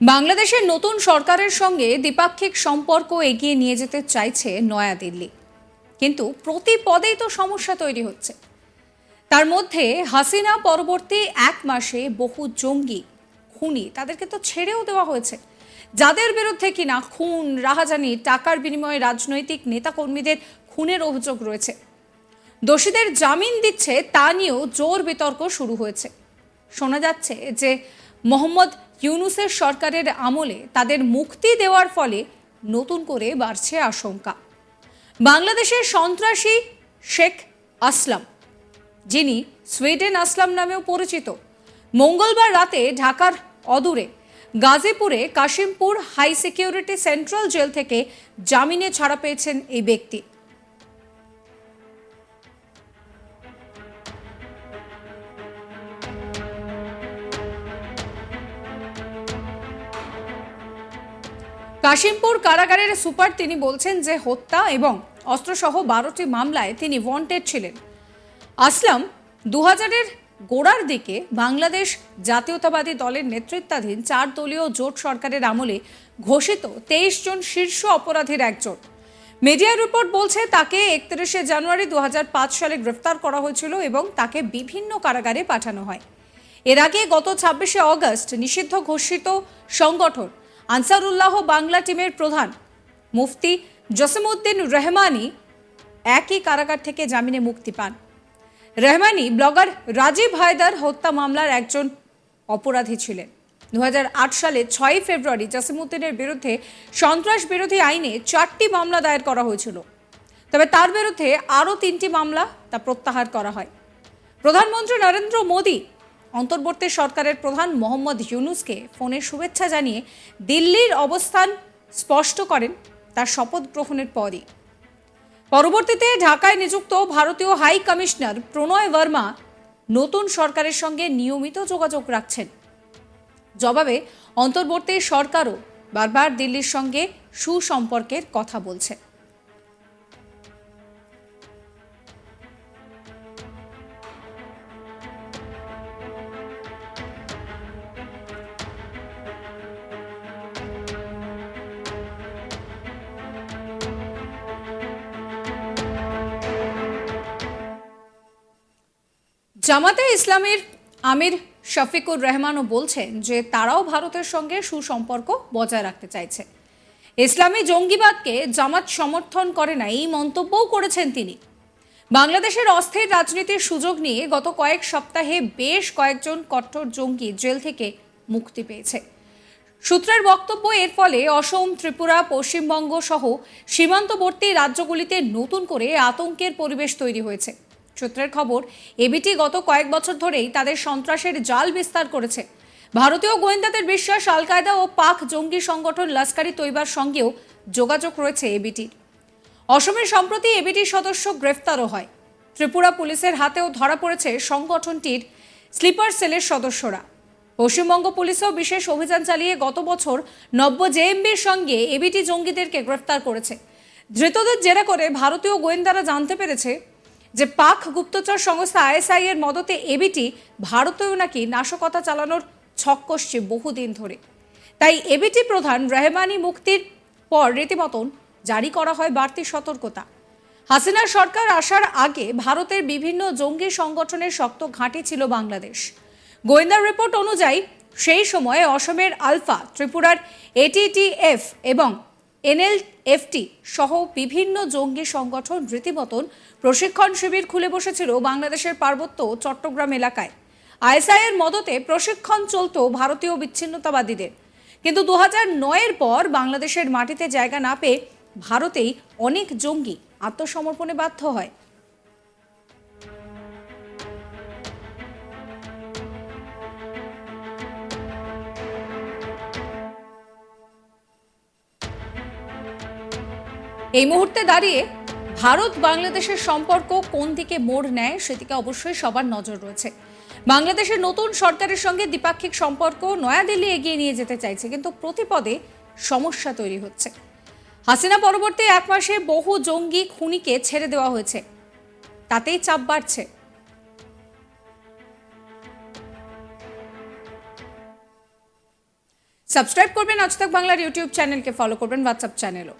বাংলাদেশের নতুন সরকারের সঙ্গে দ্বিপাক্ষিক সম্পর্ক এগিয়ে নিয়ে যেতে চাইছে নয়াদিল্লি। কিন্তু প্রতি পদেই তো সমস্যা তৈরি হচ্ছে। তার মধ্যে হাসিনা পরবর্তী এক মাসে বহু জঙ্গি, খুনি তাদেরকে তো ছেড়েও দেওয়া হয়েছে। যাদের বিরুদ্ধে কিনা খুন, রাহাজানি, টাকার বিনিময়ে রাজনৈতিক নেতাকর্মীদের খুনের অভিযোগ রয়েছে। দোষীদের জামিন দিচ্ছে তা নিয়েও জোর বিতর্ক শুরু হয়েছে। শোনা যাচ্ছে যে মোহাম্মদ ইউনুসের সরকারের আমলে তাদের মুক্তি দেওয়ার ফলে নতুন করে বাড়ছে আশঙ্কা। বাংলাদেশের সন্ত্রাসী শেখ আসলাম, যিনি সুইডেন আসলাম নামেও পরিচিত, মঙ্গলবার রাতে ঢাকার অদূরে গাজীপুরে Kashimpur high security central jail থেকে জামিনে ছাড়া পেয়েছেন এই ব্যক্তি। কাশিমপুর কারাগারের সুপার তিনি বলছেন যে হত্যা এবং অস্ত্রসহ বারোটি মামলায় তিনি ওয়ান্টেড ছিলেন। আসলাম দু হাজারের গোড়ার দিকে বাংলাদেশ জাতীয়তাবাদী দলের নেতৃত্বাধীন চার দলীয় জোট সরকারের আমলে ঘোষিত তেইশ জন শীর্ষ অপরাধীর একজন। মিডিয়া রিপোর্ট বলছে, তাকে একত্রিশে জানুয়ারি দু হাজার পাঁচ সালে গ্রেফতার করা হয়েছিল এবং তাকে বিভিন্ন কারাগারে পাঠানো হয়। এর আগে গত ছাব্বিশে অগস্ট নিষিদ্ধ ঘোষিত সংগঠন আনসারুল্লাহ বাংলা টিমের প্রধান মুফতি জসিমউদ্দিন রহমানি একই কারাগার থেকে জামিনে মুক্তি পান। রহমানি ব্লগার রাজীব হায়দার হত্যা মামলার একজন অপরাধী ছিলেন। দু হাজার আট সালে ছয়ই ফেব্রুয়ারি জাসিমউদ্দিনের বিরুদ্ধে সন্ত্রাস বিরোধী আইনে চারটি মামলা দায়ের করা হয়েছিল। তবে তার বিরুদ্ধে আরও তিনটি মামলা তা প্রত্যাহার করা হয়। প্রধানমন্ত্রী নরেন্দ্র মোদী অন্তর্বর্তী সরকারের প্রধান মোহাম্মদ ইউনুসকে ফোনে শুভেচ্ছা জানিয়ে দিল্লির অবস্থান স্পষ্ট করেন তার শপথ গ্রহণের পরই। পরবর্তীতে ঢাকায় নিযুক্ত ভারতীয় হাই কমিশনার প্রণয় বর্মা নতুন সরকারের সঙ্গে নিয়মিত যোগাযোগ রাখছেন। জবাবে অন্তর্বর্তী সরকারও বারবার দিল্লির সঙ্গে সুসম্পর্কের কথা বলছে। জামাতে ইসলামের আমির শফিকুর রহমানও বলছেন যে তারাও ভারতের সঙ্গে সুসম্পর্ক বজায় রাখতে চাইছে। ইসলামী জঙ্গিবাদকে জামাত সমর্থন করে না, এই মন্তব্যও করেছেন তিনি। বাংলাদেশের অস্থির রাজনীতির সুযোগ নিয়ে গত কয়েক সপ্তাহে বেশ কয়েকজন কট্টর জঙ্গি জেল থেকে মুক্তি পেয়েছে। সূত্রের বক্তব্য, এর ফলে অসম, ত্রিপুরা, পশ্চিমবঙ্গ সহ সীমান্তবর্তী রাজ্যগুলিতে নতুন করে আতঙ্কের পরিবেশ তৈরি হয়েছে। সূত্রের খবর এবিটি গত কয়েক বছর ধরেই তাদের সন্ত্রাসের জাল বিস্তার করেছে। ভারতীয় গোয়েন্দাদের বিশ্বাস আল কায়দা ও পাক জঙ্গি সংগঠন লস্কারি তৈবার সঙ্গেও যোগাযোগ রয়েছে এবিটির অসমের সম্প্রতি এবিটির সদস্য গ্রেফতারও হয়। ত্রিপুরা পুলিশের হাতেও ধরা পড়েছে সংগঠনটির স্লিপার সেলের সদস্যরা। পশ্চিমবঙ্গ পুলিশও বিশেষ অভিযান চালিয়ে গত বছর নব্য জেএমবির সঙ্গে এবিটি জঙ্গিদেরকে গ্রেফতার করেছে। ধৃতদের জেরা করে ভারতীয় গোয়েন্দারা জানতে পেরেছে যে পাক গুপ্তচর সংস্থা আইএসআই এর মদতে এবিটি ভারতেও নাকি নাশকতা চালানোর ছক কষছে বহুদিন ধরে। তাই এবিটি প্রধান রেহমানি মুক্তির পর রীতিমতন জারি করা হয় বাড়তি সতর্কতা। হাসিনা সরকার আসার আগে ভারতের বিভিন্ন জঙ্গি সংগঠনের শক্ত ঘাঁটি ছিল বাংলাদেশ। গোয়েন্দা রিপোর্ট অনুযায়ী সেই সময়ে অসমের আলফা ত্রিপুরার এটিটিএফ এবং এনএলএফটি সহ বিভিন্ন জঙ্গি সংগঠন রীতিমতন প্রশিক্ষণ শিবির খুলে বসেছিল বাংলাদেশের পার্বত্য চট্টগ্রাম এলাকায়। আইএসআই এর মদতে প্রশিক্ষণ চলত ভারতীয় বিচ্ছিন্নতাবাদীদের। কিন্তু দু হাজার নয়ের পর বাংলাদেশের মাটিতে জায়গা না পেয়ে ভারতেই অনেক জঙ্গি আত্মসমর্পণে বাধ্য হয়। এই মুহূর্তে দাঁড়িয়ে ভারত বাংলাদেশের সম্পর্ক কোন দিকে মোড় নেয় সেদিকে অবশ্যই সবার নজর রয়েছে। বাংলাদেশের নতুন সরকারের সঙ্গে দ্বিপাক্ষিক সম্পর্ক নয়াদিল্লি এগিয়ে নিয়ে যেতে চাইছে, কিন্তু প্রতিপদে সমস্যা তৈরি হচ্ছে। হাসিনা পরবর্তী এক মাসে বহু জঙ্গি খুনিকে ছেড়ে দেওয়া হয়েছে। তাতেই চাপ বাড়ছে। সাবস্ক্রাইব করবেন আজ তাক বাংলার ইউটিউব চ্যানেলকে, ফলো করবেন হোয়াটসঅ্যাপ চ্যানেলও।